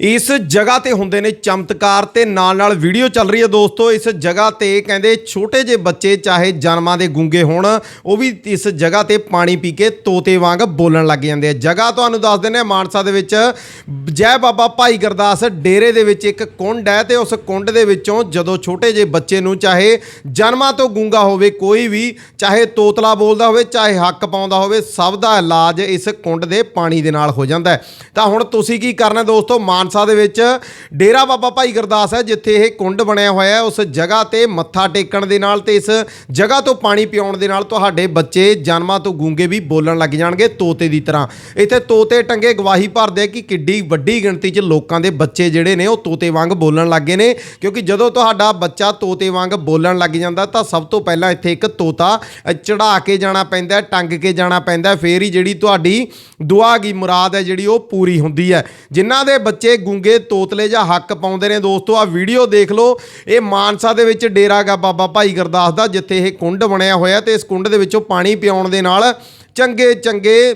ਇਸ ਜਗ੍ਹਾ ਤੇ ਹੁੰਦੇ ਨੇ ਚਮਤਕਾਰ ਤੇ ਨਾਲ ਨਾਲ ਵੀਡੀਓ ਚੱਲ ਰਹੀ ਹੈ ਦੋਸਤੋ। ਇਸ ਜਗ੍ਹਾ ਤੇ ਕਹਿੰਦੇ ਛੋਟੇ ਜਿਹੇ ਬੱਚੇ ਚਾਹੇ ਜਨਮਾਂ ਦੇ ਗੁੰਗੇ ਹੋਣ, ਉਹ ਵੀ ਇਸ ਜਗ੍ਹਾ ਤੇ ਪਾਣੀ ਪੀ ਕੇ ਤੋਤੇ ਵਾਂਗ ਬੋਲਣ ਲੱਗ ਜਾਂਦੇ ਆ। ਜਗ੍ਹਾ ਤੁਹਾਨੂੰ ਦੱਸ ਦਿੰਦੇ ਆ ਮਾਨਸਾ ਦੇ ਵਿੱਚ ਜੈ ਬਾਬਾ ਭਾਈ ਗੁਰਦਾਸ ਡੇਰੇ ਦੇ ਵਿੱਚ ਇੱਕ ਕੁੰਡ ਹੈ ਤੇ ਉਸ ਕੁੰਡ ਦੇ ਵਿੱਚੋਂ ਜਦੋਂ ਛੋਟੇ ਜਿਹੇ ਬੱਚੇ ਨੂੰ ਚਾਹੇ ਜਨਮਾਂ ਤੋਂ ਗੁੰਗਾ ਹੋਵੇ ਕੋਈ ਵੀ, ਚਾਹੇ ਤੋਤਲਾ ਬੋਲਦਾ ਹੋਵੇ, ਚਾਹੇ ਹੱਕ ਪਾਉਂਦਾ ਹੋਵੇ, ਸਭ ਦਾ ਇਲਾਜ ਇਸ ਕੁੰਡ ਦੇ ਪਾਣੀ ਦੇ ਨਾਲ ਹੋ ਜਾਂਦਾ ਤਾਂ ਹੁਣ ਤੁਸੀਂ ਕੀ ਕਰਨਾ ਦੋਸਤੋ? ਮਾਨਸਾ ਦੇ ਵਿੱਚ ਡੇਰਾ ਬਾਬਾ ਭਾਈ ਗੁਰਦਾਸ ਹੈ ਜਿੱਥੇ ਇਹ ਕੁੰਡ ਬਣਿਆ ਹੋਇਆ ਹੈ। ਉਸ ਜਗ੍ਹਾ ਤੇ ਮੱਥਾ ਟੇਕਣ ਦੇ ਨਾਲ ਤੇ ਇਸ ਜਗ੍ਹਾ ਤੋਂ ਪਾਣੀ ਪਿਆਉਣ ਦੇ ਨਾਲ ਤੁਹਾਡੇ ਬੱਚੇ ਜਨਮਾਂ ਤੋਂ ਗੂੰਗੇ ਵੀ ਬੋਲਣ ਲੱਗ ਜਾਣਗੇ ਤੋਤੇ ਦੀ ਤਰ੍ਹਾਂ। ਇੱਥੇ ਤੋਤੇ ਟੰਗੇ ਗਵਾਹੀ ਭਰਦੇ ਕਿ ਕਿੱਡੀ ਵੱਡੀ ਗਿਣਤੀ 'ਚ ਲੋਕਾਂ ਦੇ ਬੱਚੇ ਜਿਹੜੇ ਨੇ ਉਹ ਤੋਤੇ ਵਾਂਗ ਬੋਲਣ ਲੱਗੇ ਨੇ। ਕਿਉਂਕਿ ਜਦੋਂ ਤੁਹਾਡਾ ਬੱਚਾ ਤੋਤੇ ਵਾਂਗ ਬੋਲਣ ਲੱਗ ਜਾਂਦਾ ਤਾਂ ਸਭ ਤੋਂ ਪਹਿਲਾਂ ਇੱਥੇ ਇੱਕ ਤੋਤਾ ਚੜਾ ਕੇ ਜਾਣਾ ਪੈਂਦਾ ਟੰਗ ਕੇ ਜਾਣਾ ਪੈਂਦਾ ਹੈ, ਫੇਰ ਹੀ ਜਿਹੜੀ ਤੁਹਾਡੀ ਦੁਆ ਦੀ ਮੁਰਾਦ ਹੈ ਜਿਹੜੀ ਉਹ ਪੂਰੀ ਹੁੰਦੀ ਹੈ। ਜਿਨ੍ਹਾਂ ਦੇ ਬੱਚੇ ਗੁੰਗੇ ਤੋਤਲੇ ਜਾਂ ਹੱਕ ਪਾਉਂਦੇ ਨੇ ਦੋਸਤੋ ਆ ਵੀਡੀਓ ਦੇਖ ਲਓ। ਇਹ ਮਾਨਸਾ ਦੇ ਵਿੱਚ ਡੇਰਾ ਗਾ ਬਾਬਾ ਭਾਈ ਗੁਰਦਾਸ ਦਾ, ਜਿੱਥੇ ਇਹ ਕੁੰਡ ਬਣਿਆ ਹੋਇਆ ਤੇ ਇਸ ਕੁੰਡ ਦੇ ਵਿੱਚੋਂ ਪਾਣੀ ਪਿਆਉਣ ਦੇ ਨਾਲ ਚੰਗੇ ਚੰਗੇ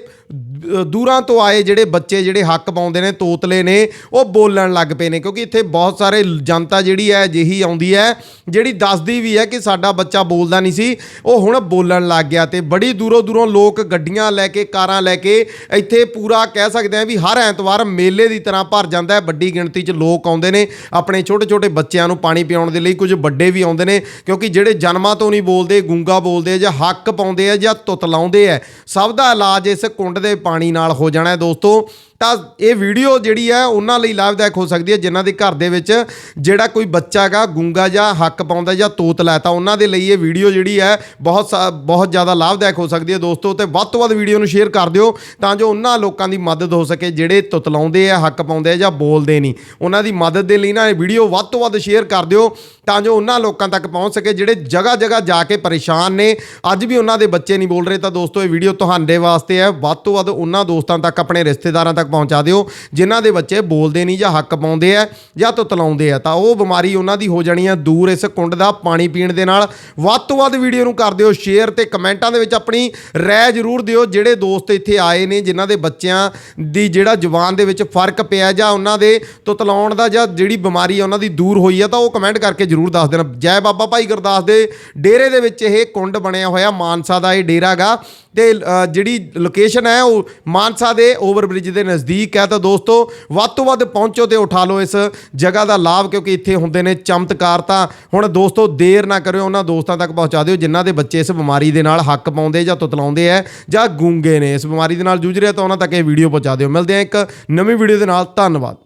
ਦੂਰਾਂ ਤੋਂ ਆਏ ਜਿਹੜੇ ਬੱਚੇ ਜਿਹੜੇ ਹੱਕ ਪਾਉਂਦੇ ਨੇ, ਤੋਤਲੇ ਨੇ, ਉਹ ਬੋਲਣ ਲੱਗ ਪਏ ਨੇ, ਕਿਉਂਕਿ ਇੱਥੇ ਬਹੁਤ ਸਾਰੇ ਜਨਤਾ ਜਿਹੜੀ ਹੈ, ਅਜਿਹੀ ਆਉਂਦੀ ਹੈ, ਜਿਹੜੀ ਦੱਸਦੀ ਵੀ ਹੈ ਕਿ ਸਾਡਾ ਬੱਚਾ ਬੋਲਦਾ ਨਹੀਂ ਸੀ, ਉਹ ਹੁਣ ਬੋਲਣ ਲੱਗ ਗਿਆ ਤੇ ਬੜੀ ਦੂਰੋਂ ਦੂਰੋਂ ਲੋਕ ਗੱਡੀਆਂ ਲੈ ਕੇ, ਕਾਰਾਂ ਲੈ ਕੇ ਇੱਥੇ ਪੂਰਾ ਕਹਿ ਸਕਦੇ ਆ ਵੀ ਹਰ ਐਤਵਾਰ ਮੇਲੇ ਦੀ ਤਰ੍ਹਾਂ ਭਰ ਜਾਂਦਾ ਹੈ, ਵੱਡੀ ਗਿਣਤੀ 'ਚ ਲੋਕ ਆਉਂਦੇ ਨੇ, ਆਪਣੇ ਛੋਟੇ ਛੋਟੇ ਬੱਚਿਆਂ ਨੂੰ ਪਾਣੀ ਪਿਆਉਣ ਦੇ ਲਈ ਕੁਝ ਵੱਡੇ ਵੀ ਆਉਂਦੇ ਨੇ, ਕਿਉਂਕਿ ਜਿਹੜੇ ਜਨਮਾਂ ਤੋਂ ਨਹੀਂ ਬੋਲਦੇ, ਗੂੰਗਾ ਬੋਲਦੇ ਜਾਂ ਹੱਕ ਪਾਉਂਦੇ ਆ ਜਾਂ ਤੁਤਲਾਉਂਦੇ ਆ, ਸਭ ਦਾ ਇਲਾਜ ਇਸ ਕੁੰਡ ਦੇ ਪਾਣੀ ਪਾਣੀ ਨਾਲ ਹੋ ਜਾਣਾ ਦੋਸਤੋ। ਤਾਂ ਇਹ ਵੀਡੀਓ ਜਿਹੜੀ ਹੈ ਉਹਨਾਂ ਲਈ ਲਾਭਦਾਇਕ ਹੋ ਸਕਦੀ ਹੈ, ਜਿਨ੍ਹਾਂ ਦੇ ਘਰ ਦੇ ਵਿੱਚ ਜਿਹੜਾ ਕੋਈ ਬੱਚਾ ਹੈਗਾ, ਗੁੰਗਾ ਜਾਂ ਹੱਕ ਪਾਉਂਦਾ ਜਾਂ ਤੋਤਲਾ ਹੈ ਤਾਂ ਉਹਨਾਂ ਦੇ ਲਈ ਇਹ ਵੀਡੀਓ ਜਿਹੜੀ ਹੈ, ਬਹੁਤ ਸਾ- ਬਹੁਤ ਜ਼ਿਆਦਾ ਲਾਭਦਾਇਕ ਹੋ ਸਕਦੀ ਹੈ। ਦੋਸਤੋ, ਤੇ ਵੱਧ ਤੋਂ ਵੱਧ ਵੀਡੀਓ ਨੂੰ ਸ਼ੇਅਰ ਕਰ ਦਿਓ, ਤਾਂ ਜੋ ਉਹਨਾਂ ਲੋਕਾਂ ਦੀ ਮਦਦ ਹੋ ਸਕੇ, ਜਿਹੜੇ ਤੁਤਲਾਉਂਦੇ ਆ, ਹੱਕ ਪਾਉਂਦੇ ਆ ਜਾਂ ਬੋਲਦੇ ਨਹੀਂ। ਉਹਨਾਂ ਦੀ ਮਦਦ ਦੇ ਲਈ ਨਾ ਇਹ ਵੀਡੀਓ ਵੱਧ ਤੋਂ ਵੱਧ ਸ਼ੇਅਰ ਕਰ ਦਿਓ, ਤਾਂ ਜੋ ਉਹਨਾਂ ਲੋਕਾਂ ਤੱਕ ਪਹੁੰਚ ਸਕੇ, ਜਿਹੜੇ ਜਗ੍ਹਾ ਜਗ੍ਹਾ ਜਾ ਕੇ ਪਰੇਸ਼ਾਨ ਨੇ। ਅੱਜ ਵੀ ਉਹਨਾਂ ਦੇ ਬੱਚੇ ਨਹੀਂ ਬੋਲ ਰਹੇ, ਤਾਂ ਦੋਸਤੋ, ਇਹ ਵੀਡੀਓ ਤੁਹਾਡੇ ਵਾਸਤੇ ਹੈ। ਵੱਧ ਤੋਂ ਵੱਧ ਉਹਨਾਂ ਦੋਸਤਾਂ ਤੱਕ, ਆਪਣੇ ਰਿਸ਼ਤੇਦਾਰਾਂ ਤੱਕ ਪਹੁੰਚਾ ਦਿਓ। ਜਿਨ੍ਹਾਂ ਦੇ ਬੱਚੇ ਬੋਲਦੇ ਨਹੀਂ ਜਾਂ ਹੱਕ ਪਾਉਂਦੇ ਆ ਜਾਂ ਤੁਤਲਾਉਂਦੇ ਆ, ਤਾਂ ਉਹ ਬਿਮਾਰੀ ਉਹਨਾਂ ਦੀ ਹੋ ਜਾਣੀ ਆ। ਦੂਰ ਇਸ ਕੁੰਡ ਦਾ ਪਾਣੀ ਪੀਣ ਦੇ ਨਾਲ। ਵੱਧ ਤੋਂ ਵੱਧ ਵੀਡੀਓ ਨੂੰ ਕਰ ਦਿਓ, ਸ਼ੇਅਰ ਤੇ ਕਮੈਂਟਾਂ ਦੇ ਵਿੱਚ ਆਪਣੀ ਰਾਏ ਜ਼ਰੂਰ ਦਿਓ। ਜਿਹੜੇ ਦੋਸਤ ਇੱਥੇ ਆਏ ਨੇ, ਜਿਨ੍ਹਾਂ ਦੇ ਬੱਚਿਆਂ ਦੀ ਜਿਹੜਾ ਜ਼ੁਬਾਨ ਦੇ ਵਿੱਚ ਫ਼ਰਕ ਪਿਆ ਜਾਂ ਉਹਨਾਂ ਦੇ ਤੁਤਲਾਉਣ ਦਾ ਜਾਂ ਜਿਹੜੀ ਬਿਮਾਰੀ ਆ ਉਹਨਾਂ ਦੀ ਦੂਰ ਹੋਈ ਆ, ਤਾਂ ਉਹ ਕਮੈਂਟ ਕਰਕੇ ਜ਼ਰੂਰ ਦੱਸ ਦੇਣਾ। ਜੈ ਬਾਬਾ ਭਾਈ ਗੁਰਦਾਸ ਦੇ ਡੇਰੇ ਦੇ ਵਿੱਚ ਇਹ ਕੁੰਡ ਬਣਿਆ ਹੋਇਆ, ਮਾਨਸਾ ਦਾ ਇਹ ਡੇਰਾ ਗਾ ਤੇ ਜਿਹੜੀ ਲੋਕੇਸ਼ਨ ਹੈ ਉਹ ਮਾਨਸਾ ਦੇ ਓਵਰਬ੍ਰਿਜ ਦੇ ਨਜ਼ਦੀਕ ਹੈ ਤਾਂ ਦੋਸਤੋ, ਵੱਧ ਤੋਂ ਵੱਧ ਪਹੁੰਚੋ ਤੇ ਉਠਾ ਲਓ ਇਸ ਜਗ੍ਹਾ ਦਾ ਲਾਭ, ਕਿਉਂਕਿ ਇੱਥੇ ਹੁੰਦੇ ਨੇ ਚਮਤਕਾਰ ਤਾਂ ਹੁਣ ਦੋਸਤੋ ਦੇਰ ਨਾ ਕਰਿਓ, ਉਹਨਾਂ ਦੋਸਤਾਂ ਤੱਕ ਪਹੁੰਚਾ ਦਿਓ ਜਿਨ੍ਹਾਂ ਦੇ ਬੱਚੇ ਇਸ ਬਿਮਾਰੀ ਦੇ ਨਾਲ ਹੱਕ ਪਾਉਂਦੇ ਜਾਂ ਤੁਤਲਾਉਂਦੇ ਆ ਜਾਂ ਗੂੰਗੇ ਨੇ, ਇਸ ਬਿਮਾਰੀ ਦੇ ਨਾਲ ਜੂਝ ਰਹੇ ਤਾਂ ਉਹਨਾਂ ਤੱਕ ਇਹ ਵੀਡੀਓ ਪਹੁੰਚਾ ਦਿਓ। ਮਿਲਦੇ ਆ ਇੱਕ ਨਵੀਂ ਵੀਡੀਓ ਦੇ ਨਾਲ, ਧੰਨਵਾਦ।